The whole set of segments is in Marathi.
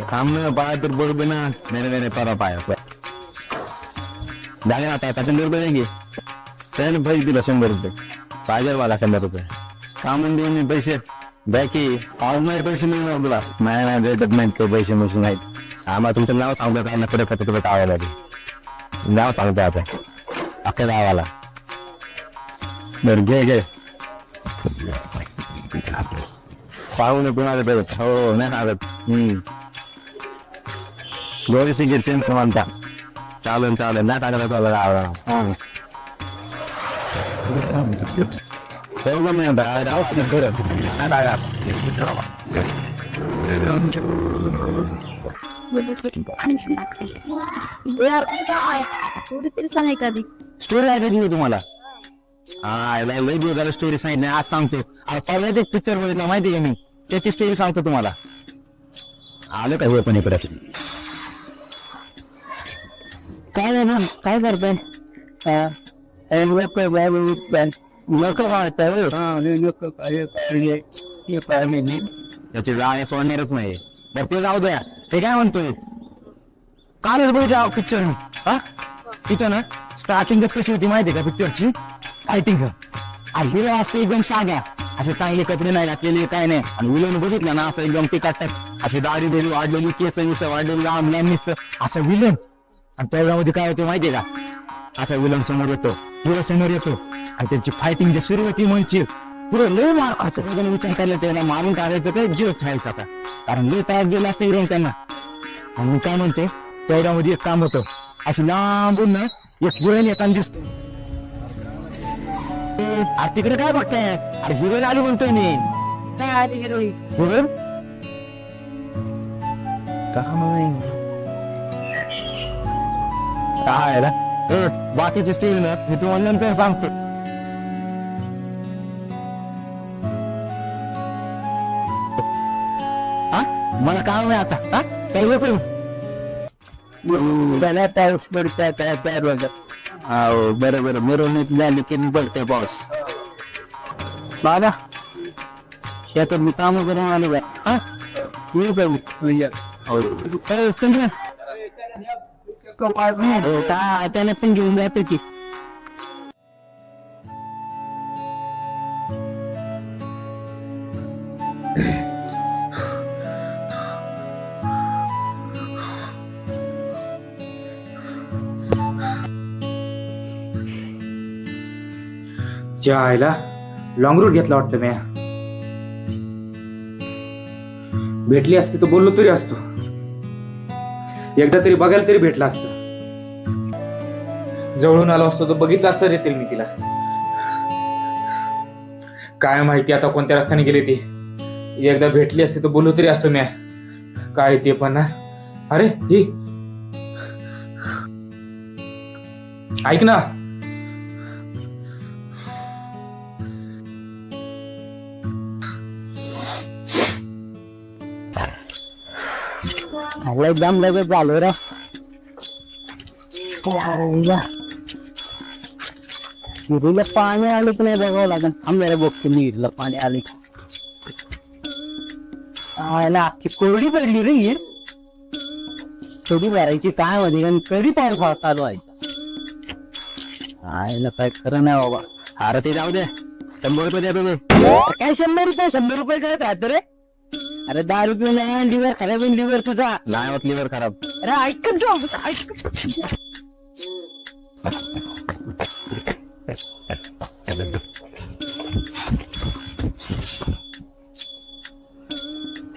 शंभर रुपये द्या की थांब ना पाय तर बरोबर ना नाही नाही नाही परा पाय द्या ना आता शंभर रुपये द्या की त्याने पैसे दिला शंभर रुपये पाहिजे मला शंभर रुपये का म्हणजे मी पैसे द्या की आज नाही पैसे मिळणार तुला नाही नाही भेटत नाहीत काही पैसे मशीन नाहीत आम्हाला तुमचं नाव सांगतो काय ना पुढे खर्च तुला टाळायला लागेल नाव सांगतो आता अख्ख्या गावाला बरं घे घे पाहून कुणाला भेटत हो नाही सांगत हम्म दोघे सिगरेट सेम म्हणता चालेल चालेल नाही टाकायला चालेल आवडा हो का मी आता राहू की बरं नाही टाका यार काय थोडी तरी सांग एखादी स्टोरी ऐकायची होती तुम्हाला हा लय लय दिवस झालं स्टोरी सांगितली आज सांगतो पहिल्याच एक पिक्चर बघितला माहिती का मी त्याची स्टोरी सांगतो तुम्हाला आलं काय होय पण इकडे काय नाही. ना काय करताय त्याची जाणे सोडणारच नाही. बरं ते जाऊ द्या. ते काय म्हणतोय? कालच बघितला पिक्चर हा? तिथं ना स्टार्टिंग कशी होती माहिती का पिक्चरची फायटिंग हिरो असं एकदम साध्या असे चांगले कपडे नाही घातलेले काय नाही. आणि विलन बघितलं ना असं एकदम टिकाटक अशी दाढी वाढलेली केस वाढलेली लांब लांब नुसतं असं विलन आणि त्याच्यामध्ये काय होतं माहितीये का? असा विलन समोर येतो हिरो समोर येतो. आणि त्यांची फायटिंग जे सुरू होती म्हणजे पुढे लय मार खातो. त्याने विचार केला त्याला मारून टाकायचं काय? जीव ठेवायचा आता. कारण लय त्रास गेला असतं हिरो त्यांना. आणि मी काय म्हणते त्याच्यामध्ये एक काम होतं. अशी लांबून ना एक गुरण येताना दिसतो. अरे तिकडे काय बघताय? अरे हिरो आली म्हणतोय मी. काय आली हिरोईन? गुरण काय? ए, बाकीची स्टील ना मी तुम्हाला नंतर सांगतो. हा मला काम आहे आता. हा काही पण. त्याला तयार पडतंय तयार तयार वगैरे हो बरं बरं. मिरवणूक झाली की बॉस बाबा शेतात मी काम करून आलो बाय हा मी? हो. त्याने पण घेऊन जातो की च्या आईला लॉंग रूट घेतला वाटतं म्या. भेटली असती तर बोललो तरी असतो. एकदा तरी बघायला तरी भेटला असत. जवळून आलो असतो तर बघितलं असतं रेतील मी तिला. काय माहिती आता कोणत्या रस्त्याने गेली ती. एकदा भेटली असती तर बोलू तरी असतो मी काय ते पण ना अरे ही. ऐक ना. एकदम लगेच झालो रे. पाणी आलं की नाही बघावं लागेल. आंब्याला बघतो मी पाणी आले आयला अख्खी कोरडी पडली रे हिर थोडी भरायची काय मध्ये आणि कधी पार फार चालू आहे. आयला काय खरं नाही बाबा. अरे ते जाऊ दे. शंभर रुपये द्या तुम्ही. काय शंभर रुपये? शंभर रुपये काय राहतं रे? अरे दारू पिऊन आहे लिव्हर खराब आहे लिव्हर तुझा. नाही होत लिव्हर खराब. अरे ऐकत जाऊ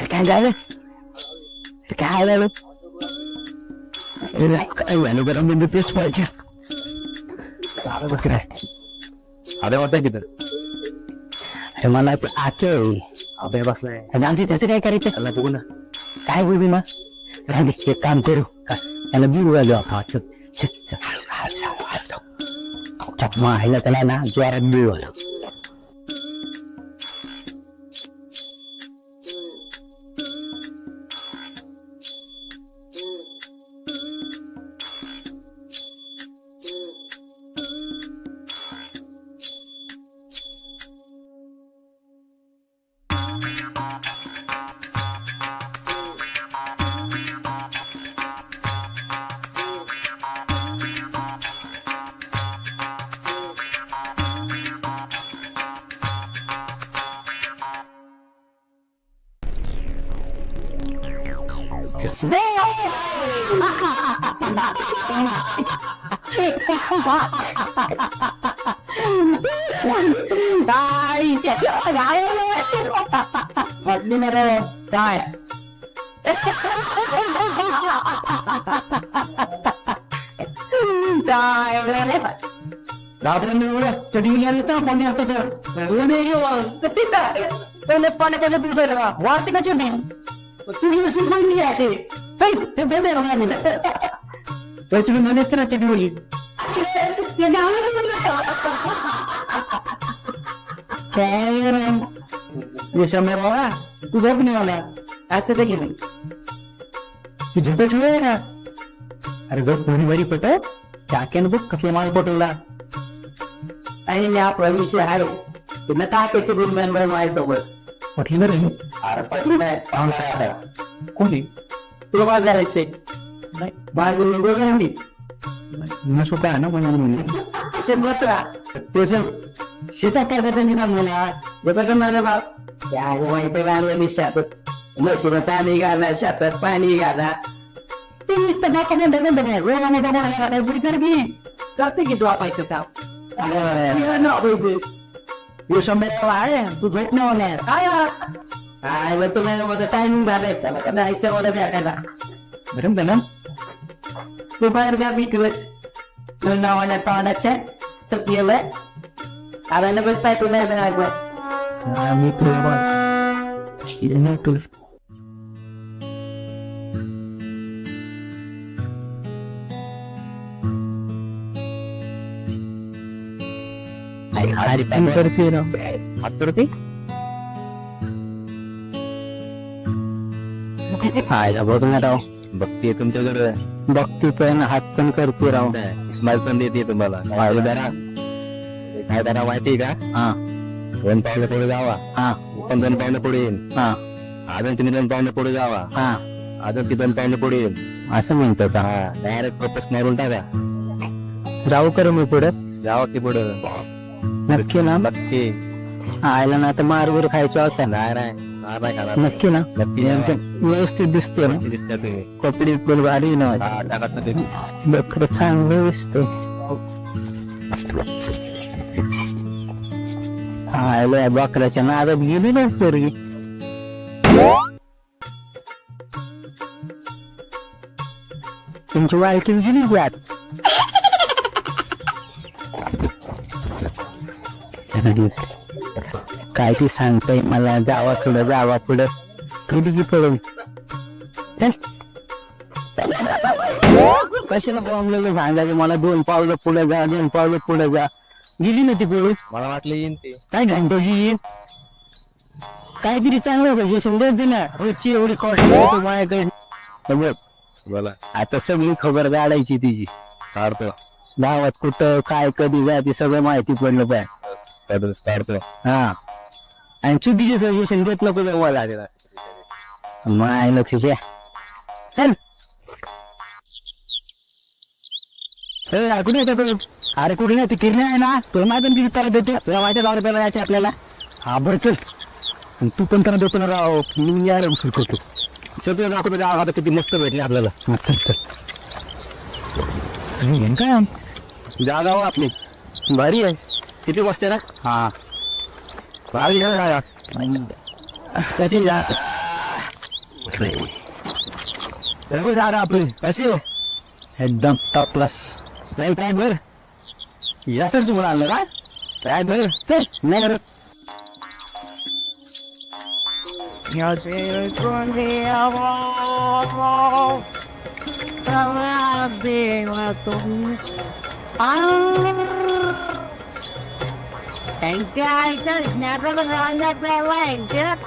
हे काय झालं? काय झालं? अरे, काय व्हॅल्यू गरम बिंदू तेच पाहिजे. अरे वाटत की तर. हे मला आठव अबे बसलाय आणि आमची त्याचं काय करायचं त्याला बघू ना काय बोलवी ना राहू दे, एक काम करू का त्याला बिरू आलो आपण चल चल चल ह्याला त्याला ना जोरात बिरू आलो काय रात्र एवढ्या चढी आली तर पाणी आता पहिले पाण्याच्या दुसरं वाढते का चुनी चुनी सुचवली आहे ते बेबे पैसे नले तर चढी बोली ये समय बाबा तू झोपने वाला है ऐसे देखिए नहीं तू ना? अरे झोप थोडी बरी पटव टाक्यानं बघ कसले माल पटवला आणि या प्रविष्य हॅलो तुम्ही टाकायचे रूम मेंबर माझ्यासोबत. पटली रे? अरे पटली. नाही पाहुणा आहे. कोणी तुला काय करायचंय नाही बाहेर वगैरे न सोपं आहे ना पण म्हणजे शेतमत तेच शेतात काय करता निघा मला जपा करणार बाप त्या वाईट बांधलं शेतात मशीन पाणी घाला शेतात पाणी घाला ते नुसतं काय करणार डबे डबे वेळाने डबे बुडी कर की करते की तू आपायचं काम यो समय आहे तू भेट नाही होणार काय काय वचन मध्ये टायमिंग झालंय त्याला का जायचं मध्ये भेटायला बरं ना तू बाहेर घ्या मी दिवस नावाने तोंडाच्या सत्य आवायला बस पाय तुला नाही मी तुला तुला हारी पॅन करते ना हात करते फायदा बघ ना राव बघते तुमच्याकडे बघते पण हात पण करते राव. स्माइल पण देते तुम्हाला. वाढू जरा. काय माहिती का? हा. दोन पावलं पुढे जावा. हा. पण दोन पावलं पुढे येईल. हा. अजून तुम्ही दोन पावलं पुढे जावा. हा. अजून ती दोन पावलं पुढे येईल. असं म्हणतो का? हा डायरेक्ट प्रोफेशनल उलटा द्या जाऊ कर मी पुढे. जावा की पुढे. नक्की ना? नक्की. आयला ना तर मारवर खायचं होता नाही. नक्की ना. नक्की. एकदम व्यवस्थित दिसतो ना? दिसत्या तुम्ही. कपडे पण भारी ना? हा टाकत ना बकर चांगलं दिसतो हा बकऱ्याच्या नादात गेली ना पोरगी. तुमची वाळकी गेली जात काय ती सांगताय मला जावा पुढं जावा पुढं. गेली की पळून. कशाला प्रॉब्लेम सांगायचं मला दोन पावलं पुढे जा दोन पावलं पुढे जा. गेली ना ती पळून? मला वाटलं येईन ते. काय घंटोची येईल काहीतरी चांगलं पाहिजे समजा ना रोजची एवढी कॉस्ट माझ्याकडे. समज बोला. आता सगळी खबर काढायची तिची. गावात कुठं काय कधी जाते सगळं माहिती पडलं पाहिजे काढतो काढतो हा. आणि चुकीचे सजेशन देत नको जाऊ मला माय लक्षच्या चल. ए, कुठे येतो तू? अरे कुठे नाही ती किरणे आहे ना. तुला माहिती ना किती त्याला देते. तुला माहिती दहा रुपयाला यायचे आपल्याला. हा बरं चल. आणि तू पण त्यांना देतो ना राव. मी यायला उशीर करतो. चल तुला दाखवतो त्या आता किती मस्त भेटले आपल्याला. हा, चल चल. काय? जागा आपली. भारी आहे. किती बसते ना? हा. भारी जागा कशी जा? आपली. कशी हो? एकदम टॉप क्लास नाही काय बर? याच तुम्हाला आणलं का? काय बर? चल नाही करत Line, guys, there's never run that red line, dude.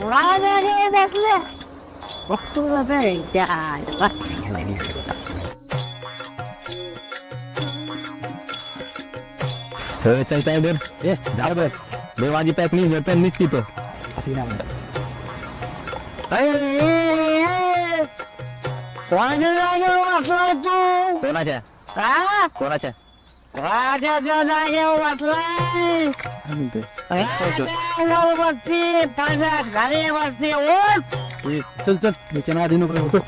Run on him at left. Oh, very dad. Hey, It's a time, dude. Yeah, Zabber. They want to pack me, they pen these Hey, Hey! Why do I know what I do? Go, Nacha. Ah? Go, Nacha. राजाच्या जागेवर बसलाय राजावर बसती ताजा घरी चल मी त्यांना आधी नको